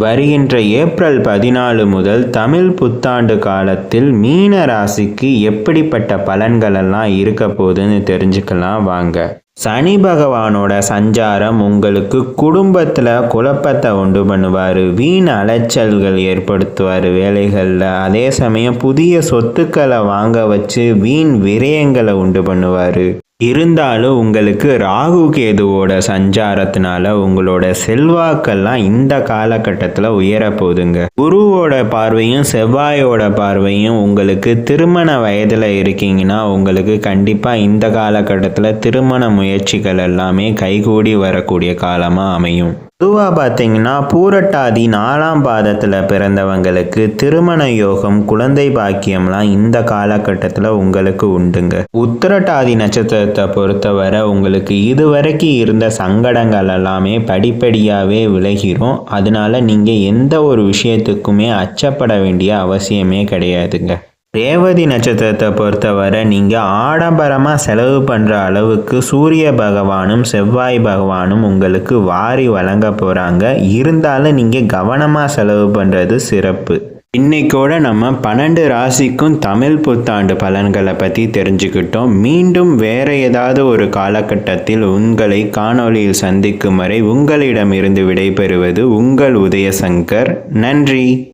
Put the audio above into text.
வருகின்ற ஏப்ரல் பதினாலு முதல் தமிழ் புத்தாண்டு காலத்தில் மீன ராசிக்கு எப்படிப்பட்ட பலன்களெல்லாம் இருக்க போகுதுன்னு தெரிஞ்சுக்கலாம் வாங்க. சனி பகவானோட சஞ்சாரம் உங்களுக்கு குடும்பத்தில் குழப்பத்தை உண்டு பண்ணுவார். வீண் அலைச்சல்கள் ஏற்படுத்துவார் வேலைகளில். அதே சமயம் புதிய சொத்துக்களை வாங்க வச்சு வீண் விரயங்களை உண்டு பண்ணுவார். இருந்தாலும் உங்களுக்கு ராகு கேதுவோட சஞ்சாரத்தினால உங்களோட செல்வாக்கெல்லாம் இந்த காலகட்டத்தில் உயர போகுதுங்க குருவோட பார்வையும் செவ்வாயோட பார்வையும் உங்களுக்கு திருமண வயதில் இருக்கீங்கன்னா உங்களுக்கு கண்டிப்பாக இந்த காலகட்டத்தில் திருமண முயற்சிகள் எல்லாமே கைகூடி வரக்கூடிய காலமாக அமையும். பொதுவாக பார்த்தீங்கன்னா பூரட்டாதி நாலாம் பாதத்தில் பிறந்தவங்களுக்கு திருமண யோகம் குழந்தை பாக்கியம்லாம் இந்த காலகட்டத்தில் உங்களுக்கு உண்டுங்க. உத்திரட்டாதி நட்சத்திரத்தை பொறுத்தவரை உங்களுக்கு இதுவரைக்கும் இருந்த சங்கடங்கள் எல்லாமே படிப்படியாகவே விலகிரும். அதனால நீங்கள் எந்த ஒரு விஷயத்துக்குமே அச்சப்பட வேண்டிய அவசியமே கிடையாதுங்க. ரேவதி நட்சத்திரத்தை பொறுத்தவரை நீங்கள் ஆடம்பரமாக செலவு பண்ணுற அளவுக்கு சூரிய பகவானும் செவ்வாய் பகவானும் உங்களுக்கு வாரி வழங்க போகிறாங்க இருந்தாலும் நீங்கள் கவனமாக செலவு பண்ணுறது சிறப்பு. இன்னைக்கோட நம்ம பன்னெண்டு ராசிக்கும் தமிழ் புத்தாண்டு பலன்களை பற்றி தெரிஞ்சுக்கிட்டோம். மீண்டும் வேற ஏதாவது ஒரு காலகட்டத்தில் உங்களை காணொளியில் சந்திக்கும் வரை உங்களிடமிருந்து விடைபெறுவது உங்கள் உதயசங்கர். நன்றி.